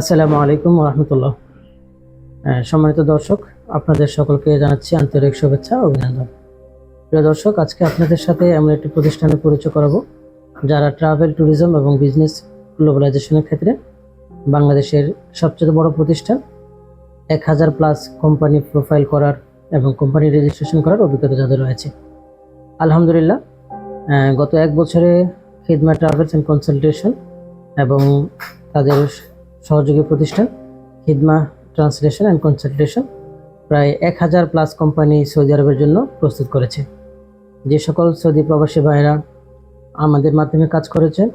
আসসালামু আলাইকুম রহমতুল্লাহ। সম্মানিত দর্শক, আপনাদের সকলকে জানাচ্ছি আন্তরিক শুভেচ্ছা অভিনন্দন। প্রিয় দর্শক, আজকে আপনাদের সাথে আমরা একটি প্রতিষ্ঠানের পরিচয় করাবো, যারা ট্রাভেল ট্যুরিজম এবং বিজনেস গ্লোবালাইজেশনের ক্ষেত্রে বাংলাদেশের সবচেয়ে বড় প্রতিষ্ঠান, এক হাজার প্লাস কোম্পানি প্রোফাইল করার এবং কোম্পানি রেজিস্ট্রেশন করার অভিজ্ঞতা যাদের রয়েছে। আলহামদুলিল্লাহ গত এক বছরে খিদমা ট্রাভেলস অ্যান্ড কনসালটেশন এবং তাদের সহযোগী প্রতিষ্ঠান হিদমা ট্রান্সলেশন অ্যান্ড কনসালটেশন, প্রায় এক হাজার প্লাস কোম্পানি সৌদি আরবের জন্য প্রস্তুত করেছে। যে সকল সৌদি প্রবাসী ভাইরা আমাদের মাধ্যমে কাজ করেছেন,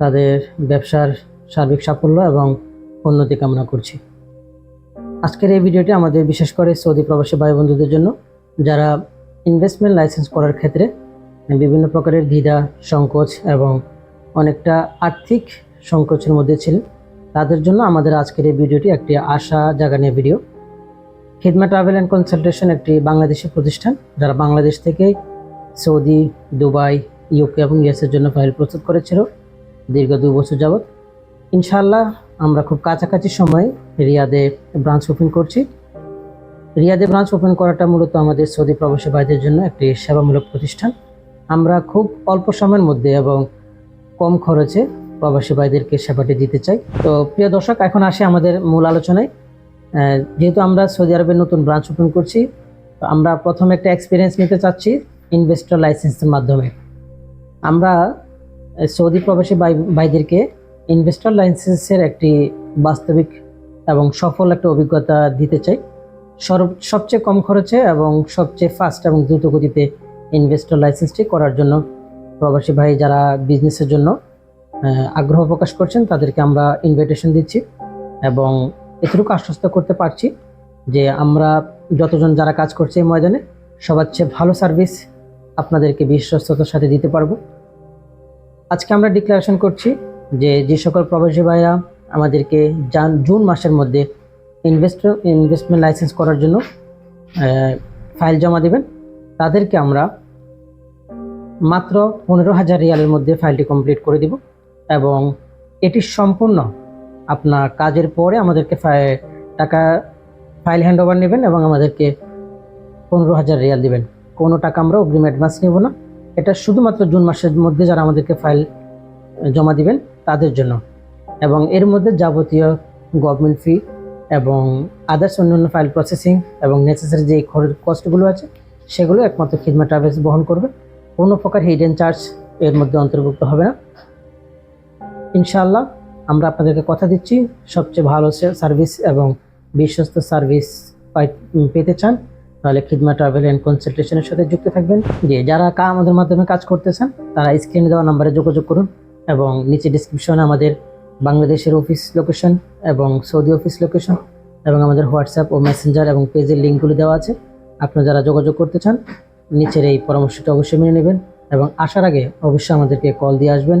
তাদের ব্যবসার সার্বিক সাফল্য এবং উন্নতি কামনা করছি। আজকের এই ভিডিওটি আমাদের বিশেষ করে সৌদি প্রবাসী ভাই বন্ধুদের জন্য, যারা ইনভেস্টমেন্ট লাইসেন্স করার ক্ষেত্রে বিভিন্ন প্রকারের দ্বিধা, সংকোচ এবং অনেকটা আর্থিক সংকোচের মধ্যে ছিলেন তাদের জন্য আমাদের আজকের এই ভিডিওটি একটি আশা জাগানিয়া video. Khidma travel and consultation একটি বাংলাদেশি প্রতিষ্ঠান, যারা বাংলাদেশ থেকে সৌদি, দুবাই ইউকে এবং ইউএসের জন্য ফাইল প্রস্তুত করেছিল দীর্ঘ দুই বছর যাবৎ। ইনশাআল্লাহ আমরা খুব কাছাকাছি সময়ে রিয়াদে ব্রাঞ্চ ওপেন করছি। রিয়াদে ব্রাঞ্চ ওপেন করাটা মূলত আমাদের সৌদি প্রবাসী ভাইদের জন্য একটি সেবামূলক প্রতিষ্ঠান। আমরা খুব অল্প সময়ের মধ্যে এবং কম খরচে প্রবাসী ভাইদেরকে সেবাটি দিতে চাই। তো প্রিয় দর্শক, এখন আসে আমাদের মূল আলোচনায়। যেহেতু আমরা সৌদি আরবের নতুন ব্রাঞ্চ ওপেন করছি, তো আমরা প্রথমে একটা এক্সপিরিয়েন্স নিতে চাচ্ছি ইনভেস্টর লাইসেন্সের মাধ্যমে। আমরা সৌদি প্রবাসী ভাই, ভাইদেরকে ইনভেস্টর লাইসেন্সের একটি বাস্তবিক এবং সফল একটা অভিজ্ঞতা দিতে চাই। সবচেয়ে কম খরচে এবং সবচেয়ে ফাস্ট এবং দ্রুত গতিতে ইনভেস্টর লাইসেন্সটি করার জন্য প্রবাসী ভাই যারা বিজনেসের জন্য আগ্রহ প্রকাশ করছেন, তাদেরকে আমরা ইনভিটেশন দিচ্ছি এবং এতটুকু আশ্বস্ত করতে পারছি যে আমরা যতজন যারা কাজ করছে এই ময়দানে, সবার চেয়ে ভালো সার্ভিস আপনাদেরকে বিশ্বস্ততার সাথে দিতে পারব। আজকে আমরা ডিক্লারেশন করছি যে যে সকল প্রবাসী ভাইরা আমাদেরকে জান, জুন মাসের মধ্যে ইনভেস্টর ইনভেস্টমেন্ট লাইসেন্স করার জন্য ফাইল জমা দেবেন। তাদেরকে আমরা মাত্র পনেরো হাজার রিয়ালের মধ্যে ফাইলটি কমপ্লিট করে দিব। এবং এটি সম্পূর্ণ আপনার কাজের পরে আমাদেরকে টাকা ফাইল হ্যান্ড ওভার নেবেন এবং আমাদেরকে পনেরো হাজার রিয়াল দিবেন। কোনো টাকা আমরা অগ্রিম অ্যাডভান্স নেব না। এটা শুধুমাত্র জুন মাসের মধ্যে যারা আমাদেরকে ফাইল জমা দিবেন, তাদের জন্য। এবং এর মধ্যে যাবতীয় গভর্নমেন্ট ফি এবং আদার্স অন্যান্য ফাইল প্রসেসিং এবং নেসেসারি যে খরচ কস্টগুলো আছে, সেগুলো একমাত্র খিদমা ট্রাভেলস বহন করবে। কোনো প্রকার হিডেন চার্জ এর মধ্যে অন্তর্ভুক্ত হবে না। ইনশাআল্লাহ আমরা আপনাদেরকে কথা দিচ্ছি, সবচেয়ে ভালো সার্ভিস এবং বিশ্বস্ত সার্ভিস পেতে চান, তাহলে খিদমা ট্রাভেল অ্যান্ড কনসালটেশনের সাথে যুক্ত থাকবেন। যে যারা কা আমাদের মাধ্যমে কাজ করতেছেন, তারা স্ক্রিনে দেওয়া নাম্বারে যোগাযোগ করুন এবং নিচে ডিসক্রিপশনে আমাদের বাংলাদেশের অফিস লোকেশন এবং সৌদি অফিস লোকেশন এবং আমাদের হোয়াটসঅ্যাপ ও মেসেঞ্জার এবং পেজের লিঙ্কগুলি দেওয়া আছে। আপনারা যারা যোগাযোগ করতে চান, নিচের এই পরামর্শটা অবশ্যই মেনে নেবেন এবং আসার আগে অবশ্যই আমাদেরকে কল দিয়ে আসবেন।